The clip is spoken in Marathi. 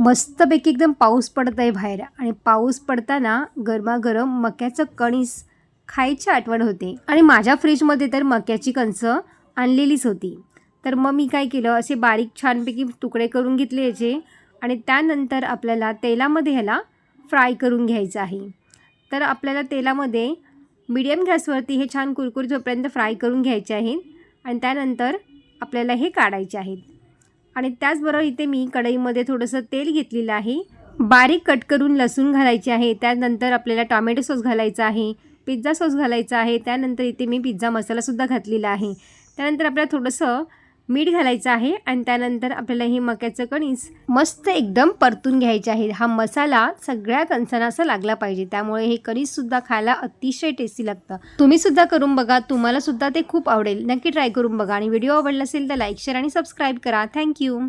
मस्तपैकी एकदम पाऊस पडत आहे बाहेर. आणि पाऊस पडताना गरमागरम मक्याचं कणीस खायची आठवण होते. आणि माझ्या फ्रीजमध्ये तर मक्याची कणसं आणलेलीच होती. तर मग मी काय केलं असे बारीक छानपैकी तुकडे करून घेतले याचे आणि त्यानंतर आपल्याला तेलामध्ये ह्याला फ्राय करून घ्यायचं आहे. तर आपल्याला तेलामध्ये मीडियम गॅसवरती हे छान कुरकुर जोपर्यंत फ्राय करून घ्यायचे आहेत आणि त्यानंतर आपल्याला हे काढायचे आहेत. आणि त्याचबरोबर इथे मी कढईमध्ये थोडंसं तेल घेतलेलं आहे. बारीक कट करून लसूण घालायचे आहे. त्यानंतर आपल्याला टॉमॅटो सॉस घालायचा आहे. पिझ्झा सॉस घालायचा आहे. त्यानंतर इथे मी पिझ्झा मसालासुद्धा घातलेला आहे. त्यानंतर आपल्याला थोडंसं मीठ घालायचं आहे आणि त्यानंतर आपल्याला हे मक्याचं कणीस मस्त एकदम परतून घ्यायचे आहे. हा मसाला सगळ्या कणसांना असा लागला पाहिजे. त्यामुळे हे कणीससुद्धा खायला अतिशय टेस्टी लागतं. तुम्ही सुद्धा करून बघा. तुम्हाला सुद्धा ते खूप आवडेल. नक्की ट्राय करून बघा. आणि व्हिडिओ आवडला असेल तर लाईक शेअर आणि सबस्क्राईब करा. Thank you